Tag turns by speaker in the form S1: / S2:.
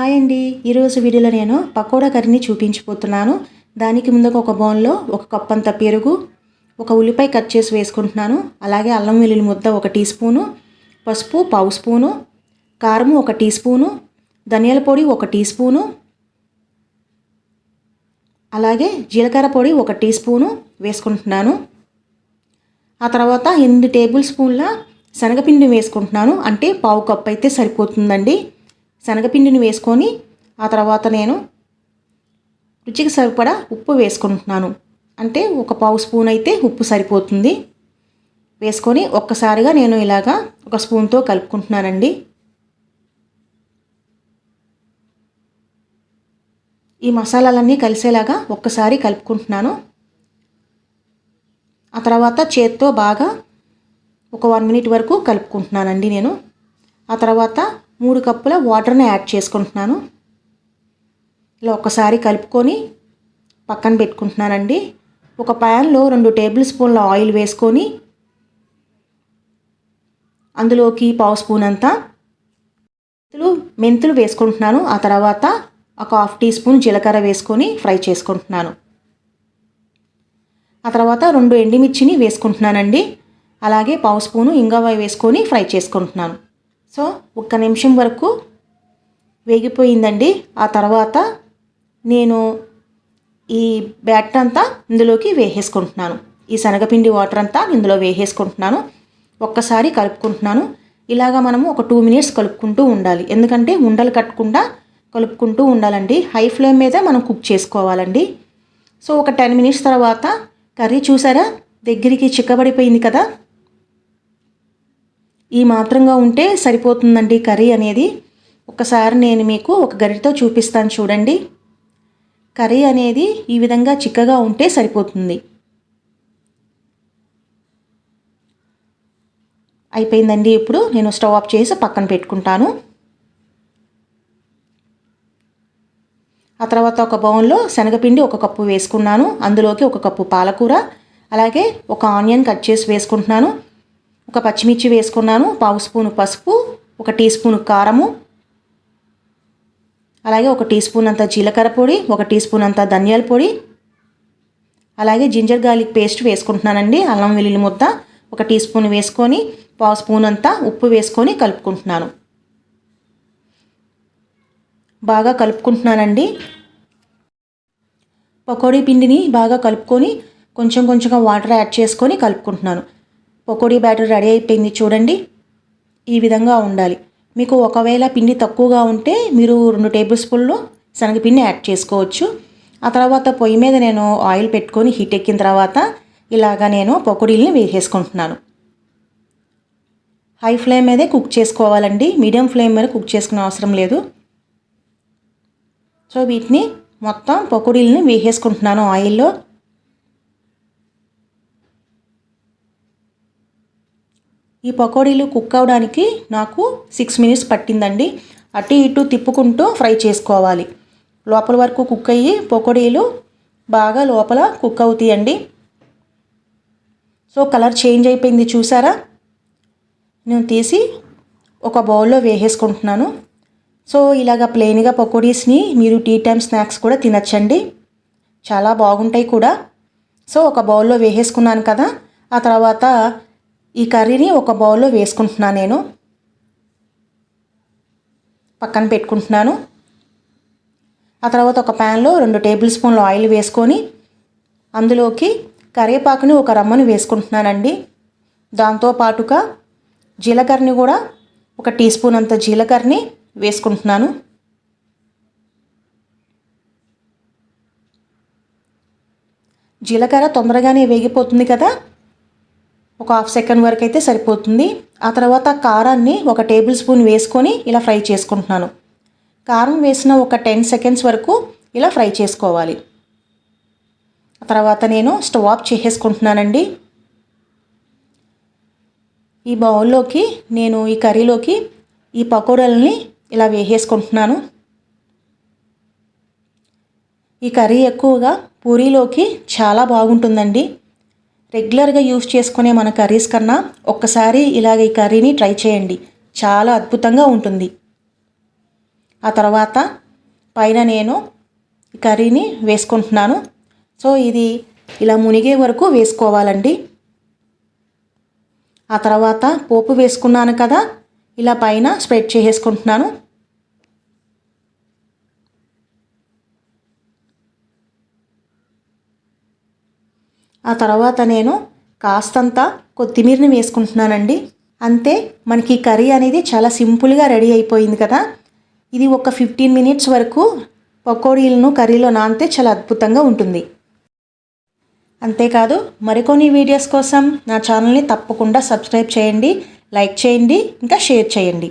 S1: Hi అండి. ఈరోజు వీడియోలో నేను పకోడా కర్రీని చూపించిపోతున్నాను దానికి ముందుకు ఒక బౌన్లో ఒక కప్ అంత పెరుగు ఒక ఉల్లిపాయ కట్ చేసి వేసుకుంటున్నాను. అలాగే అల్లం వెల్లుల్లి ముద్ద ఒక టీ స్పూను పసుపు పావు స్పూను కారము ఒక టీ స్పూను ధనియాల పొడి ఒక టీ స్పూను అలాగే జీలకర్ర పొడి ఒక టీ స్పూను వేసుకుంటున్నాను. ఆ తర్వాత ఎనిమిది టేబుల్ స్పూన్ల శనగపిండి వేసుకుంటున్నాను. అంటే పావు కప్ అయితే సరిపోతుందండి. శనగపిండిని వేసుకొని ఆ తర్వాత నేను రుచికి సరిపడా ఉప్పు వేసుకుంటున్నాను. అంటే ఒక పావు స్పూన్ అయితే ఉప్పు సరిపోతుంది. వేసుకొని ఒక్కసారిగా నేను ఇలాగా ఒక స్పూన్తో కలుపుకుంటున్నానండి. ఈ మసాలాలన్నీ కలిసేలాగా ఒక్కసారి కలుపుకుంటున్నాను. ఆ తర్వాత చేత్తో బాగా ఒక వన్ మినిట్ వరకు కలుపుకుంటున్నానండి నేను. ఆ తర్వాత మూడు కప్పుల వాటర్ని యాడ్ చేసుకుంటున్నాను. ఇలా ఒకసారి కలుపుకొని పక్కన పెట్టుకుంటున్నానండి. ఒక ప్యాన్లో రెండు టేబుల్ స్పూన్ల ఆయిల్ వేసుకొని అందులోకి పావు స్పూన్ అంతా మెంతులు మెంతులు వేసుకుంటున్నాను. ఆ తర్వాత ఒక హాఫ్ టీ స్పూన్ జీలకర్ర వేసుకొని ఫ్రై చేసుకుంటున్నాను. ఆ తర్వాత రెండు ఎండిమిర్చిని వేసుకుంటున్నానండి. అలాగే పావు స్పూను ఇంగవాయి వేసుకొని ఫ్రై చేసుకుంటున్నాను. సో ఒక్క నిమిషం వరకు వేగిపోయిందండి. ఆ తర్వాత నేను ఈ బ్యాటర్ అంతా ఇందులోకి వేసేసుకుంటున్నాను. ఈ శనగపిండి వాటర్ అంతా ఇందులో వేసేసుకుంటున్నాను. ఒక్కసారి కలుపుకుంటున్నాను. ఇలాగా మనము ఒక టూ మినిట్స్ కలుపుకుంటూ ఉండాలి. ఎందుకంటే ఉండలు కట్టకుండా కలుపుకుంటూ ఉండాలండి. హై ఫ్లేమ్ మీద మనం కుక్ చేసుకోవాలండి. సో ఒక టెన్ మినిట్స్ తర్వాత కర్రీ చూసారా? దగ్గరికి చిక్కబడిపోయింది కదా? ఈ మాత్రంగా ఉంటే సరిపోతుందండి కర్రీ అనేది. ఒకసారి నేను మీకు ఒక గరిటతో చూపిస్తాను చూడండి. కర్రీ అనేది ఈ విధంగా చిక్కగా ఉంటే సరిపోతుంది. అయిపోయిందండి ఇప్పుడు నేను స్టవ్ ఆఫ్ చేసి పక్కన పెట్టుకుంటాను. ఆ తర్వాత ఒక బౌన్లో శనగపిండి ఒక కప్పు వేసుకున్నాను. అందులోకి ఒక కప్పు పాలకూర అలాగే ఒక ఆనియన్ కట్ చేసి వేసుకుంటున్నాను. ఒక పచ్చిమిర్చి వేసుకున్నాను పావు స్పూను పసుపు ఒక టీ స్పూన్ కారము అలాగే ఒక టీ స్పూన్ అంత జీలకర్ర పొడి ఒక టీ స్పూన్ అంత ధనియాల పొడి అలాగే జింజర్ గార్లిక్ పేస్ట్ వేసుకుంటున్నానండి అల్లం వెల్లుల్లి ముద్ద ఒక టీ స్పూన్ వేసుకొని పావు స్పూన్ అంతా ఉప్పు వేసుకొని కలుపుకుంటున్నాను. బాగా కలుపుకుంటున్నానండి. పకోడీ పిండిని బాగా కలుపుకొని కొంచెం కొంచెంగా వాటర్ యాడ్ చేసుకొని కలుపుకుంటున్నాను. పకోడీ బ్యాటర్ రెడీ అయిపోయింది చూడండి. ఈ విధంగా ఉండాలి. మీకు ఒకవేళ పిండి తక్కువగా ఉంటే మీరు రెండు టేబుల్ స్పూన్లు శనగపిండి యాడ్ చేసుకోవచ్చు. ఆ తర్వాత పొయ్యి మీద నేను ఆయిల్ పెట్టుకొని హీట్ ఎక్కిన తర్వాత ఇలాగా నేను పకోడీలని వేసేసుకుంటున్నాను. హై ఫ్లేమ్ మీదే కుక్ చేసుకోవాలండి. మీడియం ఫ్లేమ్ మీద కుక్ చేసుకునే అవసరం లేదు. సో వీటిని మొత్తం పకోడీలని వేసేసుకుంటున్నాను ఆయిల్లో. ఈ పకోడీలు కుక్ అవడానికి నాకు సిక్స్ మినిట్స్ పట్టిందండి. అటు ఇటు తిప్పుకుంటూ ఫ్రై చేసుకోవాలి. లోపల వరకు కుక్ అయ్యి పకోడీలు బాగా లోపల కుక్ అవుతాయండి. సో కలర్ చేంజ్ అయిపోయింది చూసారా? నేను తీసి ఒక బౌల్లో వేసేసుకుంటున్నాను. సో ఇలాగ ప్లెయిన్గా పకోడీస్ని మీరు టీ టైమ్ స్నాక్స్ కూడా తినచ్చండి. చాలా బాగుంటాయి కూడా. సో ఒక బౌల్లో వేసేసుకున్నాను కదా. ఆ తర్వాత ఈ కర్రీని ఒక బౌల్లో వేసుకుంటున్నాను నేను. పక్కన పెట్టుకుంటున్నాను. ఆ తర్వాత ఒక ప్యాన్లో రెండు టేబుల్ స్పూన్లు ఆయిల్ వేసుకొని అందులోకి కరివేపాకుని ఒక రమ్మని వేసుకుంటున్నానండి. దాంతోపాటుగా జీలకర్రని కూడా ఒక టీ స్పూన్ అంత జీలకర్రని వేసుకుంటున్నాను. జీలకర్ర తొందరగానే వేగిపోతుంది కదా. ఒక హాఫ్ సెకండ్ వరకు అయితే సరిపోతుంది. ఆ తర్వాత కారాన్ని ఒక టేబుల్ స్పూన్ వేసుకొని ఇలా ఫ్రై చేసుకుంటున్నాను. కారం వేసిన ఒక టెన్ సెకండ్స్ వరకు ఇలా ఫ్రై చేసుకోవాలి. ఆ తర్వాత నేను స్టవ్ ఆఫ్ చేసేసుకుంటున్నానండి. ఈ బౌల్లోకి నేను ఈ కర్రీలోకి ఈ పకోడల్ని ఇలా వేసేసుకుంటున్నాను. ఈ కర్రీ ఎక్కువగా పూరీలోకి చాలా బాగుంటుందండి. రెగ్యులర్గా యూస్ చేసుకునే మన కర్రీస్ కన్నా ఒక్కసారి ఇలాగ ఈ కర్రీని ట్రై చేయండి. చాలా అద్భుతంగా ఉంటుంది. ఆ తర్వాత పైన నేను ఈ కర్రీని వేసుకుంటున్నాను. సో ఇది ఇలా మునిగే వరకు వేసుకోవాలండి. ఆ తర్వాత పోపు వేసుకున్నాను కదా ఇలా పైన స్ప్రెడ్ చేసేసుకుంటున్నాను. ఆ తర్వాత నేను కాస్తంత కొత్తిమీరని వేసుకుంటున్నానండి. అంతే మనకి కర్రీ అనేది చాలా సింపుల్గా రెడీ అయిపోయింది కదా. ఇది ఒక ఫిఫ్టీన్ మినిట్స్ వరకు పకోడీలను కర్రీలో నానితే చాలా అద్భుతంగా ఉంటుంది. అంతేకాదు మరికొన్ని వీడియోస్ కోసం నా ఛానల్ని తప్పకుండా సబ్స్క్రైబ్ చేయండి లైక్ చేయండి ఇంకా షేర్ చేయండి.